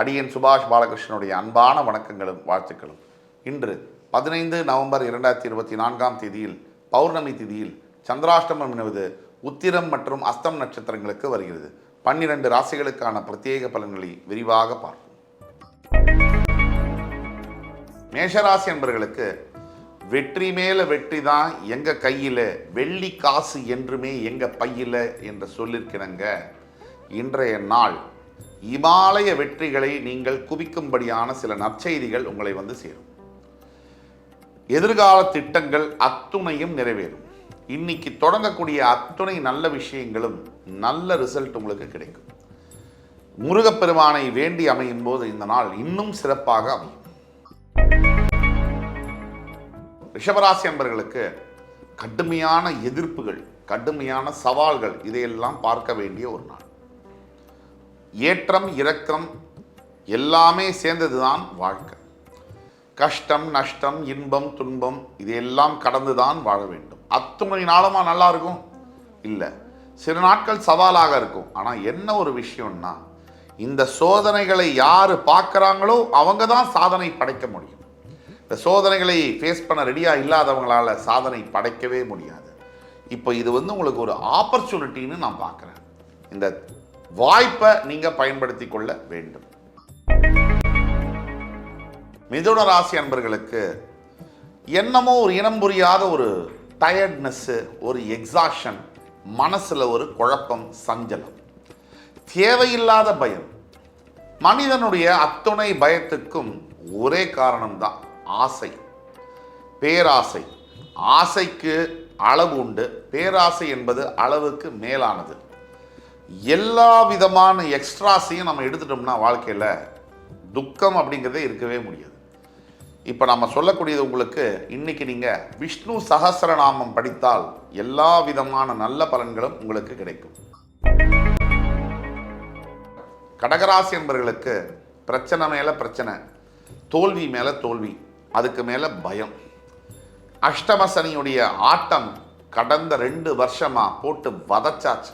அடியன் சுபாஷ் பாலகிருஷ்ணனுடைய அன்பான வணக்கங்களும் வாழ்த்துக்களும். இன்று பதினைந்து நவம்பர் இரண்டாயிரத்தி இருபத்தி நான்காம் தேதியில் பௌர்ணமி திதியில் சந்திராஷ்டமம் என்பது உத்திரம் மற்றும் அஸ்தம் நட்சத்திரங்களுக்கு வருகிறது. பன்னிரண்டு ராசிகளுக்கான பிரத்யேக பலன்களை விரிவாக பார்ப்போம். மேஷராசி என்பவர்களுக்கு வெற்றி மேல வெற்றி தான் எங்க கையில வெள்ளி காசு என்றுமே எங்க பையில என்று சொல்லியிருக்கிறங்க இன்றைய நாள் இமாலய வெற்றிகளை நீங்கள் குவிக்கும்படியான சில நற்செய்திகள் உங்களை வந்து சேரும். எதிர்கால திட்டங்கள் அத்துணையும் நிறைவேறும். இன்னைக்கு தொடங்கக்கூடிய அத்துணை நல்ல விஷயங்களும் நல்ல ரிசல்ட் உங்களுக்கு கிடைக்கும். முருகப்பெருமானை வேண்டி அமையும் போது இந்த நாள் இன்னும் சிறப்பாக அமையும். ரிஷபராசி அன்பர்களுக்கு கடுமையான எதிர்ப்புகள் கடுமையான சவால்கள் இதையெல்லாம் பார்க்க வேண்டிய ஒரு நாள். ஏற்றம் இரக்கம் எல்லாமே சேர்ந்தது தான் வாழ்க்கை. கஷ்டம் நஷ்டம் இன்பம் துன்பம் இதையெல்லாம் கடந்துதான் வாழ வேண்டும். அத்துமணி நாளமாக நல்லா இருக்கும்? இல்லை. சில நாட்கள் சவாலாக இருக்கும். ஆனால் என்ன ஒரு விஷயம்னா இந்த சோதனைகளை யார் பார்க்குறாங்களோ அவங்க தான் சாதனை படைக்க முடியும். இந்த சோதனைகளை ஃபேஸ் பண்ண ரெடியாக இல்லாதவங்களால் சாதனை படைக்கவே முடியாது. இப்போ இது வந்து உங்களுக்கு ஒரு ஆப்பர்ச்சுனிட்டின்னு நான் பார்க்குறேன். இந்த வாய்ப்பை நீங்கள் பயன்படுத்தி கொள்ள வேண்டும். மிதுன ராசி அன்பர்களுக்கு என்னமோ ஒரு இனம் புரியாத ஒரு டயர்ட்னஸ்ஸு ஒரு எக்ஸாஷன் மனசில் ஒரு குழப்பம் சஞ்சலம். தேவையில்லாத பயம். மனிதனுடைய அத்துணை பயத்துக்கும் ஒரே காரணம்தான் ஆசை. பேராசை. ஆசைக்கு அளவு உண்டு. பேராசை என்பது அளவுக்கு மேலானது. எல்லா விதமான எக்ஸ்ட்ராஸையும் நம்ம எடுத்துட்டோம்னா வாழ்க்கையில் துக்கம் அப்படிங்கிறதே இருக்கவே முடியாது. இப்போ நம்ம சொல்லக்கூடியது உங்களுக்கு இன்னைக்கு நீங்கள் விஷ்ணு சகசரநாமம் படித்தால் எல்லா விதமான நல்ல பலன்களும் உங்களுக்கு கிடைக்கும். கடகராசி என்பவர்களுக்கு பிரச்சனை மேலே பிரச்சனை தோல்வி மேலே தோல்வி அதுக்கு மேலே பயம். அஷ்டம சனியுடைய ஆட்டம் கடந்த ரெண்டு வருஷமாக போட்டு வதச்சாச்சு.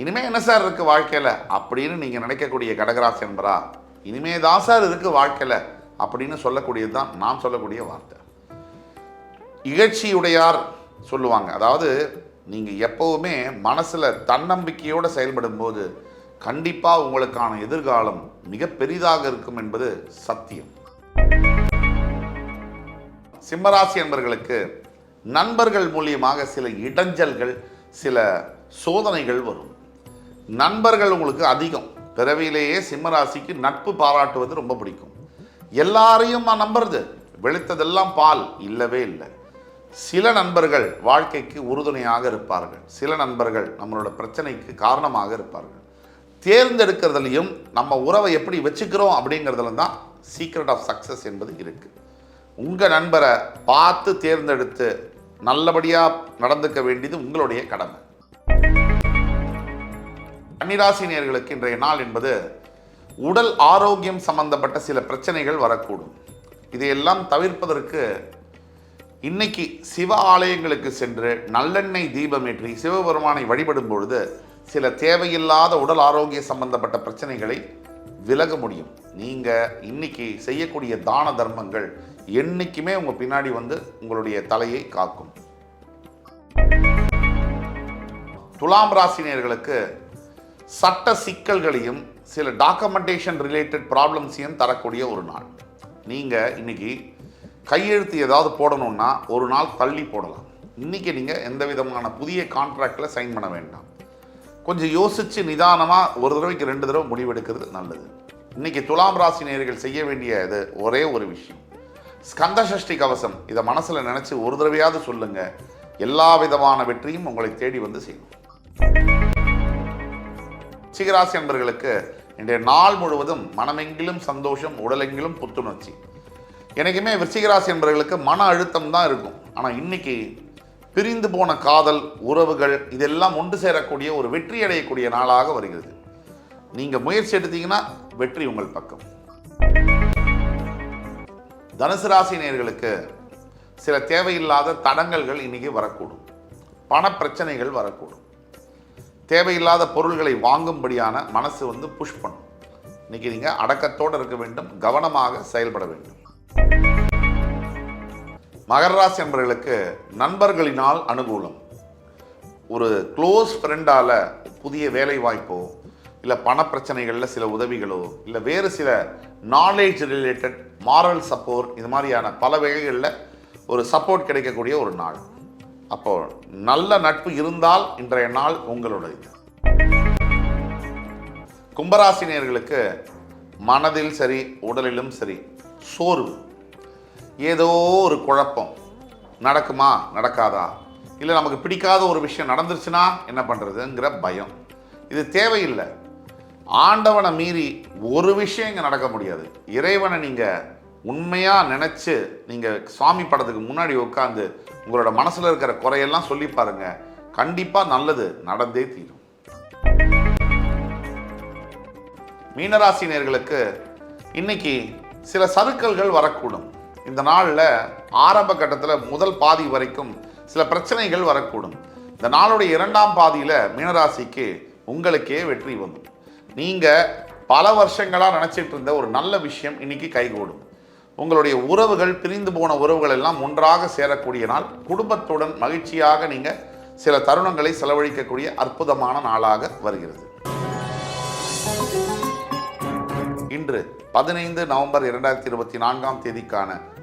இனிமே என்ன சார் இருக்குது வாழ்க்கையில்? அப்படின்னு நீங்கள் நினைக்கக்கூடிய கடகராசி என்பரா இனிமே தான் சார் இருக்குது வாழ்க்கையில் அப்படின்னு சொல்லக்கூடியது தான் நான் சொல்லக்கூடிய வார்த்தை. இகழ்ச்சியுடையார் சொல்லுவாங்க. அதாவது நீங்கள் எப்போவுமே மனசில் தன்னம்பிக்கையோடு செயல்படும் போது கண்டிப்பாக உங்களுக்கான எதிர்காலம் மிக பெரிதாக இருக்கும் என்பது சத்தியம். சிம்மராசி என்பர்களுக்கு நண்பர்கள் மூலியமாக சில இடைஞ்சல்கள் சில சோதனைகள் வரும். நண்பர்கள் உங்களுக்கு அதிகம். பிறவியிலேயே சிம்மராசிக்கு நட்பு பாராட்டுவது ரொம்ப பிடிக்கும். எல்லாரையும் நான் நம்புறது. வெளுத்ததெல்லாம் பால் இல்லவே இல்லை. சில நண்பர்கள் வாழ்க்கைக்கு உறுதுணையாக இருப்பார்கள். சில நண்பர்கள் நம்மளோட பிரச்சனைக்கு காரணமாக இருப்பார்கள். தேர்ந்தெடுக்கிறதுலையும் நம்ம உறவை எப்படி வச்சுக்கிறோம் அப்படிங்கிறதுல தான் சீக்ரெட் ஆஃப் சக்ஸஸ் என்பது இருக்குது உங்கள் நண்பரை பார்த்து தேர்ந்தெடுத்து நல்லபடியாக நடந்துக்க வேண்டியது உங்களுடைய கடமை. கன்னிராசினியர்களுக்கு இன்றைய நாள் என்பது உடல் ஆரோக்கியம் சம்பந்தப்பட்ட சில பிரச்சனைகள் வரக்கூடும். இதையெல்லாம் தவிர்ப்பதற்கு இன்னைக்கு சிவ ஆலயங்களுக்கு சென்று நல்லெண்ணெய் தீபமேற்றி சிவபெருமானை வழிபடும் பொழுது சில தேவையில்லாத உடல் ஆரோக்கிய சம்பந்தப்பட்ட பிரச்சனைகளை விலக முடியும். நீங்கள் இன்னைக்கு செய்யக்கூடிய தான தர்மங்கள் என்றைக்குமே உங்கள் பின்னாடி வந்து உங்களுடைய தலையை காக்கும். துலாம் ராசினியர்களுக்கு சட்ட சிக்கல்களையும் சில டாக்குமெண்டேஷன் ரிலேட்டட் ப்ராப்ளம்ஸையும் தரக்கூடிய ஒரு நாள். நீங்கள் இன்னைக்கு கையெழுத்து ஏதாவது போடணும்னா ஒரு நாள் தள்ளி போடலாம். இன்றைக்கி நீங்கள் எந்த விதமான புதிய கான்ட்ராக்டில் சைன் பண்ண வேண்டாம். கொஞ்சம் யோசித்து நிதானமாக ஒரு தடவைக்கு ரெண்டு தடவை முடிவெடுக்கிறது நல்லது. இன்றைக்கி துலாம் ராசி நேர்கள் செய்ய வேண்டிய இது ஒரே ஒரு விஷயம். ஸ்கந்த சஷ்டி கவசம் இதை மனசில் நினச்சி ஒரு தடவையாவது சொல்லுங்கள் எல்லா விதமான வெற்றியும் உங்களை தேடி வந்து செய்யும் சிகராசி அன்பர்களுக்கு இன்றைய நாள் முழுவதும் மனமெங்கிலும் சந்தோஷம் உடலெங்கிலும் புத்துணர்ச்சி. எனக்குமே விருச்சிகராசி என்பவர்களுக்கு மன அழுத்தம் தான் இருக்கும். ஆனால் இன்னைக்கு பிரிந்து போன காதல் உறவுகள் இதெல்லாம் ஒன்று சேரக்கூடிய ஒரு வெற்றி அடையக்கூடிய நாளாக வருகிறது. நீங்கள் முயற்சி எடுத்தீங்கன்னா வெற்றி உங்கள் பக்கம். தனுசு ராசி நேர்களுக்கு சில தேவையில்லாத தடங்கல்கள் இன்னைக்கு வரக்கூடும். பண பிரச்சனைகள் வரக்கூடும். தேவையில்லாத பொருள்களை வாங்கும்படியான மனசு வந்து புஷ் பண்ணும். இன்னைக்கு நீங்கள் அடக்கத்தோடு இருக்க வேண்டும் கவனமாக செயல்பட வேண்டும். மகர ராசி என்பவர்களுக்கு நண்பர்களினால் அனுகூலம். ஒரு க்ளோஸ் ஃப்ரெண்டால் புதிய வேலை வாய்ப்போ இல்லை பணப்பிரச்சனைகளில் சில உதவிகளோ இல்லை வேறு சில நாலேஜ் ரிலேட்டட் மாரல் சப்போர்ட் இது மாதிரியான பல வகைகளில் ஒரு சப்போர்ட் கிடைக்கக்கூடிய ஒரு நாள். அப்போ நல்ல நட்பு இருந்தால் இன்றைய நாள் உங்களுடையது. கும்பராசினியர்களுக்கு மனதில் சரி உடலிலும் சரி சோர்வு. ஏதோ ஒரு குழப்பம். நடக்குமா? நடக்காதா? இல்லை நமக்கு பிடிக்காத ஒரு விஷயம் நடந்துருச்சுன்னா என்ன பண்ணுறதுங்கிற பயம். இது தேவையில்லை. ஆண்டவனை மீறி ஒரு விஷயம் இங்கே நடக்க முடியாது. இறைவனை நீங்கள் உண்மையாக நினச்சி நீங்கள் சுவாமி படத்துக்கு முன்னாடி உட்காந்து உங்களோட மனசில் இருக்கிற குறையெல்லாம் சொல்லி பாருங்க. கண்டிப்பாக நல்லது நடந்தே தீரும். மீனராசினியர்களுக்கு இன்னைக்கு சில சறுக்கல்கள் வரக்கூடும். இந்த நாளில் ஆரம்ப கட்டத்தில் முதல் பாதி வரைக்கும் சில பிரச்சனைகள் வரக்கூடும். இந்த நாளுடைய இரண்டாம் பாதியில் மீனராசிக்கு உங்களுக்கே வெற்றி வந்தும் நீங்கள் பல வருஷங்களாக நினச்சிட்டு இருந்த ஒரு நல்ல விஷயம் இன்னைக்கு கைகூடும். உங்களுடைய உறவுகள் பிரிந்து போன உறவுகள் எல்லாம் ஒன்றாக சேரக்கூடிய நாள். குடும்பத்துடன் மகிழ்ச்சியாக நீங்கள் சில தருணங்களை செலவழிக்கக்கூடிய அற்புதமான நாளாக வருகிறது. இன்று பதினைந்து நவம்பர் இரண்டாயிரத்தி இருபத்தி நான்காம் தேதிக்கான